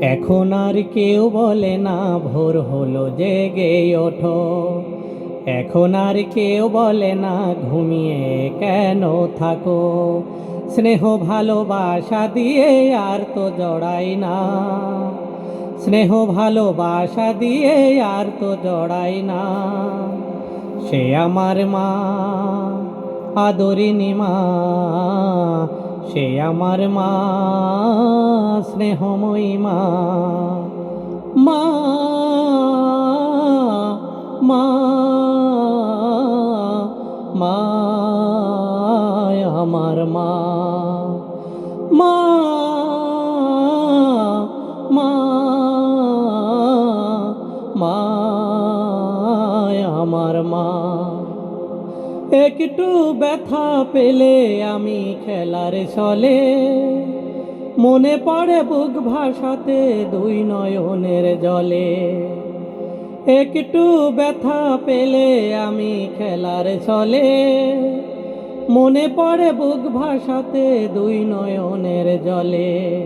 এখন আর কেউ বলে না, ভোর হলো জেগে ওঠো। এখন আর কেউ বলে না, ঘুমিয়ে কেন থাকো? স্নেহ ভালোবাসা দিয়ে আর তো জড়াই না। স্নেহ ভালোবাসা দিয়ে আর তো জড়াই না। সে আমার মা আদরিনী মা সে আমার মা, স্নেহময়ী মা। মা মা মা, আমার মা। মা মা মা, আমার মা। একটু ব্যথা পেলে আমি খেলার চলে মনে পড়ে বুক ভাষাতে দুই নয়নের জলে। একটু ব্যথা পেলে আমি খেলার চলে মনে পড়ে বুক ভাষাতে দুই নয়নের জলে।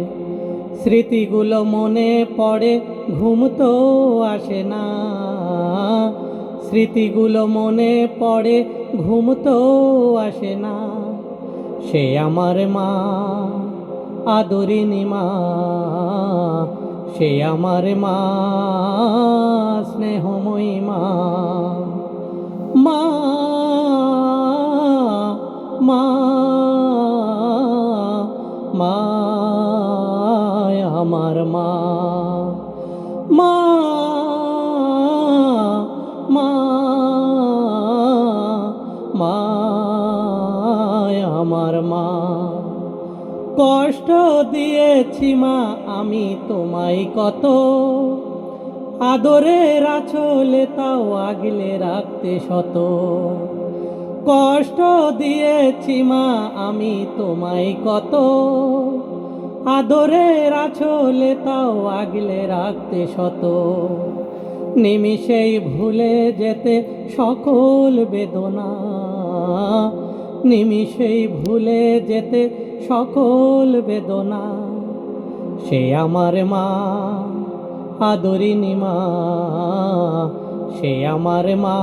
স্মৃতিগুলো মনে পড়ে, ঘুম তো আসে না। স্মৃতিগুলো মনে পড়ে ঘুম তো আসে না। সে আমার মা আদরিনী মা। সে আমার মা, স্নেহময়ী মা। মা মা মা আমার মা মা। আমার মা। কষ্ট দিয়েছি মা, আমি তোমায় কত। আদরের আছলে তাও আগলে রাখতে শত। কষ্ট দিয়েছি মা, আমি তোমায় কত। আদরের আছলে তাও আগলে রাখতে শত। নিমিষেই ভুলে যেতে সকল বেদনা। নিমিষেই ভুলে যেতে সকল বেদনা। সে আমার মা আদরিনী মা, সে আমার মা,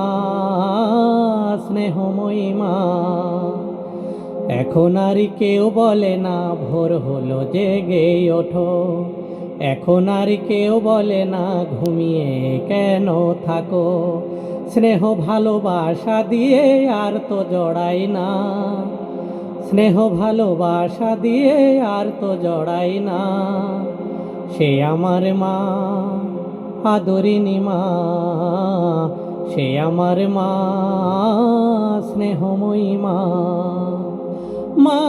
স্নেহময়ী মা। এখন আর কেউ বলে না, ভোর হলো জেগে ওঠো। এখন আর কেউ বলে না, ঘুমিয়ে কেন থাকো? স্নেহ ভালোবাসা দিয়ে আর তো জড়াই না। স্নেহ ভালোবাসা দিয়ে আর তো জড়াই না। সে আমার মা আদরিনী মা, সে আমার মা, স্নেহময়ী মা মা।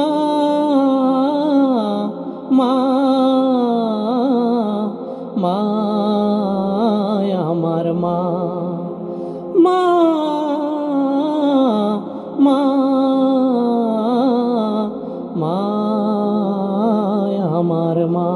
মা মা মা আমার মা।